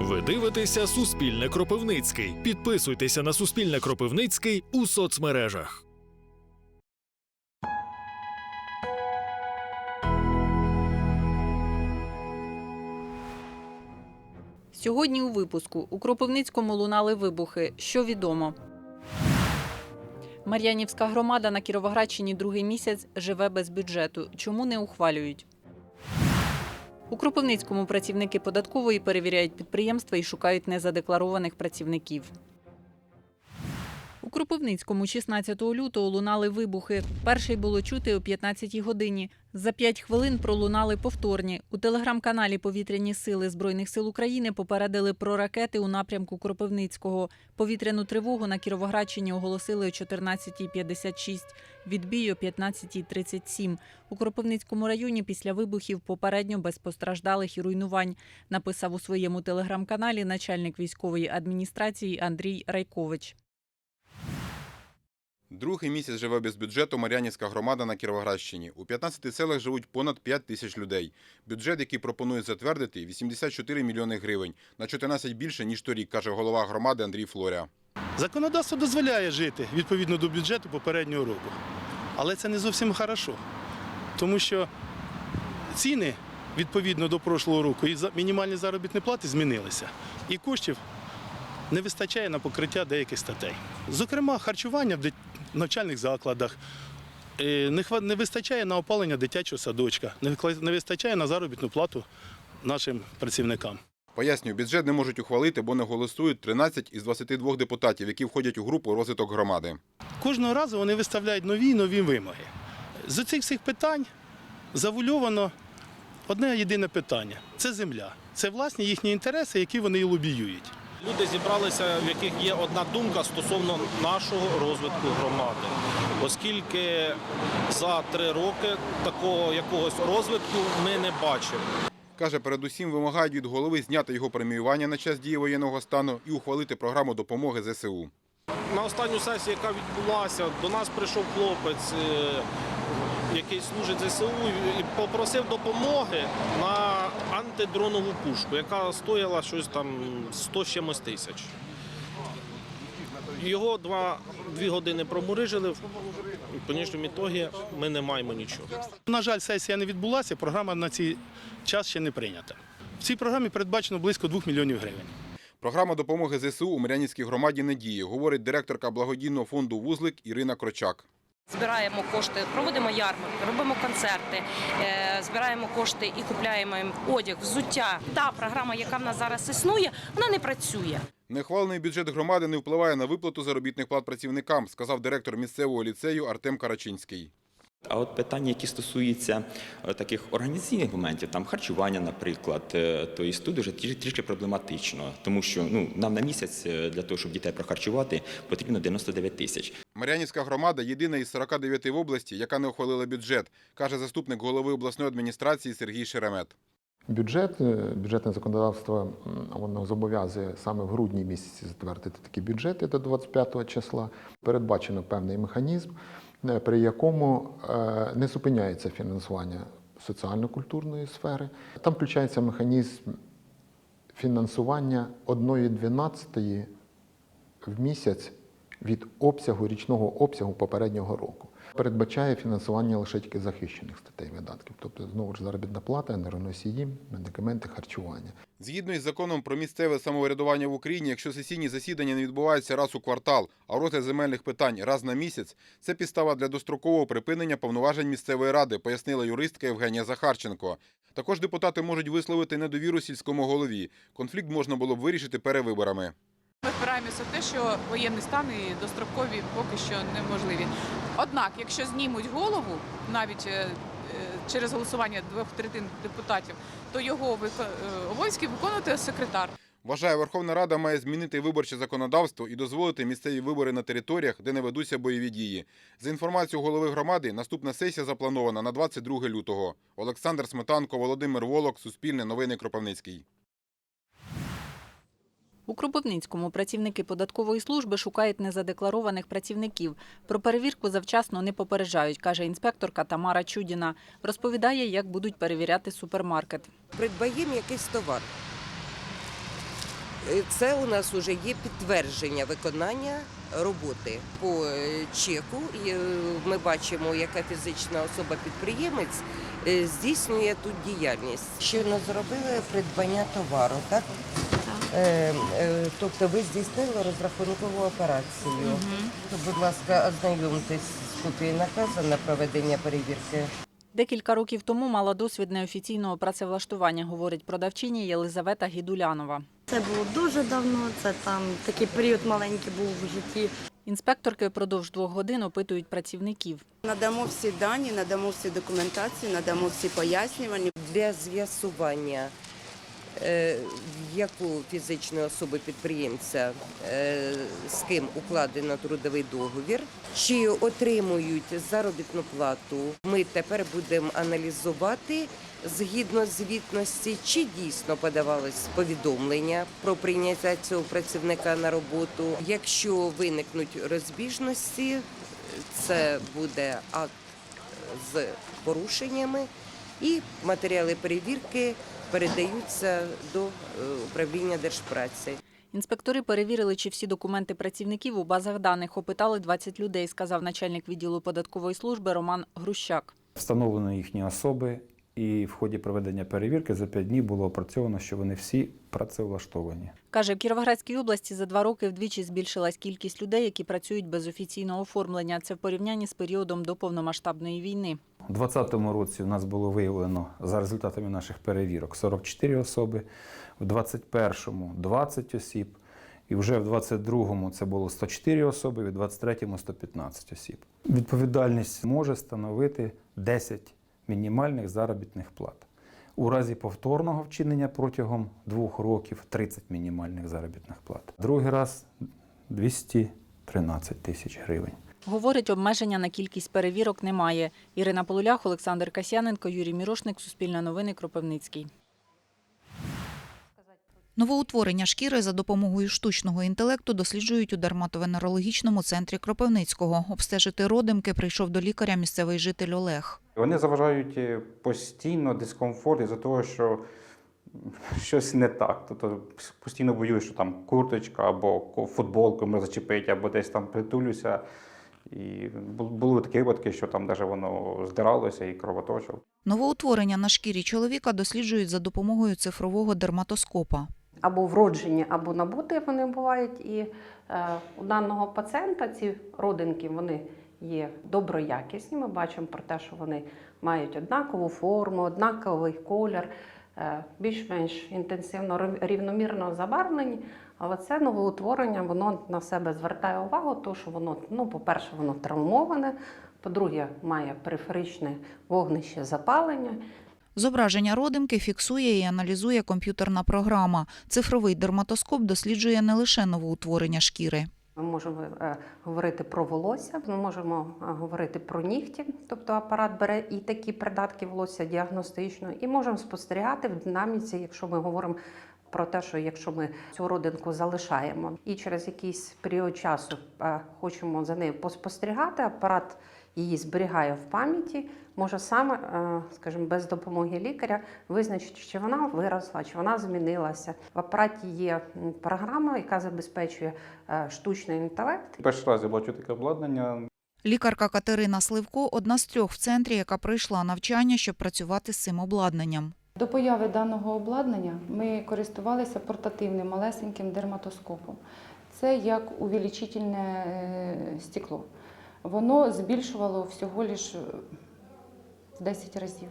Ви дивитеся Суспільне Кропивницький. Підписуйтеся на Суспільне Кропивницький у соцмережах. Сьогодні у випуску у Кропивницькому лунали вибухи. Що відомо? Мар'янівська громада на Кіровоградщині другий місяць живе без бюджету. Чому не ухвалюють? У Кропивницькому працівники податкової перевіряють підприємства і шукають незадекларованих працівників. Кропивницькому 16 лютого лунали вибухи. Перший було чути о 15 годині. За 5 хвилин пролунали повторні. У телеграм-каналі Повітряні сили Збройних сил України попередили про ракети у напрямку Кропивницького. Повітряну тривогу на Кіровоградщині оголосили о 14.56, відбій о 15.37. У Кропивницькому районі після вибухів попередньо без постраждалих і руйнувань, написав у своєму телеграм-каналі начальник військової адміністрації Андрій Райкович. Другий місяць живе без бюджету Мар'янівська громада на Кіровоградщині. У 15 селах живуть понад 5 тисяч людей. Бюджет, який пропонують затвердити, 84 мільйони гривень. На 14 більше, ніж торік, каже голова громади Андрій Флоря. Законодавство дозволяє жити відповідно до бюджету попереднього року. Але це не зовсім хорошо. Тому що ціни відповідно до прошлого року і мінімальні заробітні плати змінилися. І коштів не вистачає на покриття деяких статей. Зокрема, харчування в навчальних закладах. е, Не хва- не вистачає на опалення дитячого садочка, не вистачає на заробітну плату нашим працівникам. Пояснюю, бюджет не можуть ухвалити, бо не голосують 13 із 22 депутатів, які входять у групу розвиток громади. Кожного разу вони виставляють нові і нові вимоги. З цих всіх питань завульовано одне єдине питання це земля. Це власні їхні інтереси, які вони і лобіюють. Люди зібралися, в яких є одна думка стосовно нашого розвитку громади, оскільки за три роки такого якогось розвитку ми не бачимо. Каже, передусім вимагають від голови зняти його преміювання на час дії воєнного стану і ухвалити програму допомоги ЗСУ. На останню сесію, яка відбулася, до нас прийшов хлопець, е, який служить ЗСУ, і попросив допомоги на антидронову пушку, яка стояла щось там 100 з чимось тисяч. Його два, дві години промурижили, в конечному ітогі ми не маємо нічого. На жаль, сесія не відбулася, програма на цей час ще не прийнята. В цій програмі передбачено близько 2 мільйонів гривень. Програма допомоги ЗСУ у Мар'янівській громаді не діє, говорить директорка благодійного фонду Вузлик Ірина Крочак. Збираємо кошти, проводимо ярмарки, робимо концерти, е, збираємо кошти і купляємо їм одяг, взуття. Та програма, яка в нас зараз існує, вона не працює. Нехвалений бюджет громади не впливає на виплату заробітних плат працівникам, сказав директор місцевого ліцею Артем Карачинський. А от питання, які стосуються е, таких організаційних моментів, там харчування, наприклад, е, то і тут вже трішки, проблематично, тому що ну нам на місяць е, для того, щоб дітей прохарчувати, потрібно 99 тисяч. Мар'янівська громада єдина із 49 в області, яка не ухвалила бюджет, каже заступник голови обласної адміністрації Сергій Шеремет. Бюджет, бюджетне законодавство воно зобов'язує саме в грудні місяці затвердити такі бюджети до 25 числа. Передбачено певний механізм, при якому е, не зупиняється фінансування соціально-культурної сфери. Там включається механізм фінансування 1,12 в місяць від обсягу річного обсягу попереднього року. Передбачає фінансування лише тільки захищених статей видатків, тобто знову ж заробітна плата, енергоносії, медикаменти, харчування. Згідно із законом про місцеве самоврядування в Україні, якщо сесійні засідання не відбуваються раз у квартал, а розгляд земельних питань раз на місяць, це підстава для дострокового припинення повноважень місцевої ради, пояснила юристка Євгенія Захарченко. Також депутати можуть висловити недовіру сільському голові. Конфлікт можна було б вирішити перевиборами. Ми впираємося в те, що воєнний стан і дострокові поки що неможливі. Однак, якщо знімуть голову, навіть е, е, через голосування двох третин депутатів, то його е, обов'язки виконувати секретар. Вважає, Верховна Рада має змінити виборче законодавство і дозволити місцеві вибори на територіях, де не ведуться бойові дії. За інформацією голови громади, наступна сесія запланована на 22 лютого. Олександр Сметанко, Володимир Волок, Суспільне новини Кропивницький. У Кропивницькому працівники податкової служби шукають незадекларованих працівників. Про перевірку завчасно не попереджають, каже інспекторка Тамара Чудіна. Розповідає, як будуть перевіряти супермаркет. придбаємо якийсь товар. Е, Це у нас вже є підтвердження виконання роботи по е, чеку. Е, ми бачимо, яка фізична особа-підприємець здійснює тут діяльність. Щойно зробили придбання товару, так? Е, е, Тобто ви здійснили розрахункову операцію. То, будь ласка, ознайомтесь з копією наказу на проведення перевірки. Декілька років тому мала досвід неофіційного працевлаштування, говорить продавчиня Єлизавета Гідулянова. Це було дуже давно. Це там такий період маленький був в житті. Інспекторки впродовж двох годин опитують працівників. Надамо всі дані, надамо всі документації, надамо всі пояснювання. для з'ясування, в яку фізичної особи підприємця е, з ким укладено трудовий договір, чи отримують заробітну плату. Ми тепер будемо аналізувати згідно звітності, чи дійсно подавалось повідомлення про прийняття цього працівника на роботу. Якщо виникнуть розбіжності, це буде акт з порушеннями і матеріали перевірки передаються до е, управління держпраці. Інспектори перевірили, чи всі документи працівників у базах даних. Опитали 20 людей, сказав начальник відділу податкової служби Роман Грущак. Встановлено їхні особи, і в ході проведення перевірки за 5 днів було опрацьовано, що вони всі працевлаштовані. Каже, в Кіровоградській області за два роки вдвічі збільшилась кількість людей, які працюють без офіційного оформлення. Це в порівнянні з періодом до повномасштабної війни. У 2020 році у нас було виявлено за результатами наших перевірок 44 особи, в 2021 – 20 осіб, і вже в 2022 це було 104 особи, в 2023 – 115 осіб. Відповідальність може становити 10 мінімальних заробітних плат. У разі повторного вчинення протягом двох років 30 мінімальних заробітних плат. Другий раз 213 тисяч гривень. Говорить, обмеження на кількість перевірок немає. Ірина Полулях, Олександр Касяненко, Юрій Мірошник, Суспільне новини, Кропивницький. Новоутворення шкіри за допомогою штучного інтелекту досліджують у дерматовенерологічному центрі Кропивницького. Обстежити родимки прийшов до лікаря місцевий житель Олег. Вони заважають е, постійно дискомфорт із-за того, що щось не так. Тобто постійно боюсь, що там курточка або футболку може зачепити, або десь там притулюся. І були такі випадки, що там навіть воно здиралося і кровоточило. Новоутворення на шкірі чоловіка досліджують за допомогою цифрового дерматоскопа. Або вроджені, або набуті вони бувають. І е, у даного пацієнта ці родинки вони є доброякісні. Ми бачимо про те, що вони мають однакову форму, однаковий колір, е, більш-менш інтенсивно рів- рівномірно забарвлені. Але це новоутворення, воно на себе звертає увагу, тому що воно, ну, по-перше, воно травмоване, по-друге, має периферичне вогнище запалення. Зображення родимки фіксує і аналізує комп'ютерна програма. Цифровий дерматоскоп досліджує не лише новоутворення шкіри. Ми можемо е, говорити про волосся, ми можемо е, говорити про нігті, тобто апарат бере і такі придатки волосся діагностично, і можемо спостерігати в динаміці, якщо ми говоримо про те, що якщо ми цю родинку залишаємо і через якийсь період часу е, хочемо за нею поспостерігати, апарат її зберігає в пам'яті, може саме, е, скажімо, без допомоги лікаря визначити, чи вона виросла, чи вона змінилася. В апараті є програма, яка забезпечує е, штучний інтелект. Перший раз я бачу таке обладнання. Лікарка Катерина Сливко одна з трьох в центрі, яка пройшла навчання, щоб працювати з цим обладнанням. До появи даного обладнання ми користувалися портативним малесеньким дерматоскопом. Це як увеличительне е, стекло. Воно збільшувало всього лиш в 10 разів.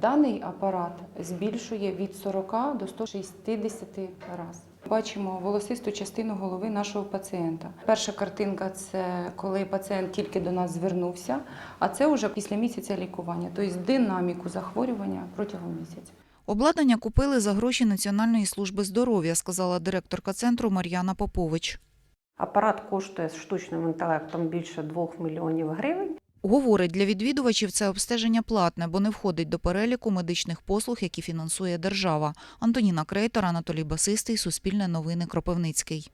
Даний апарат збільшує від 40 до 160 разів. Бачимо волосисту частину голови нашого пацієнта. Перша картинка це коли пацієнт тільки до нас звернувся, а це вже після місяця лікування, тобто динаміку захворювання протягом місяця. Обладнання купили за гроші Національної служби здоров'я, сказала директорка центру Мар'яна Попович. Апарат коштує з штучним інтелектом більше 2 мільйонів гривень. Говорить, для відвідувачів це обстеження платне, бо не входить до переліку медичних послуг, які фінансує держава. Антоніна Крейтор, Анатолій Басистий, Суспільне новини, Кропивницький.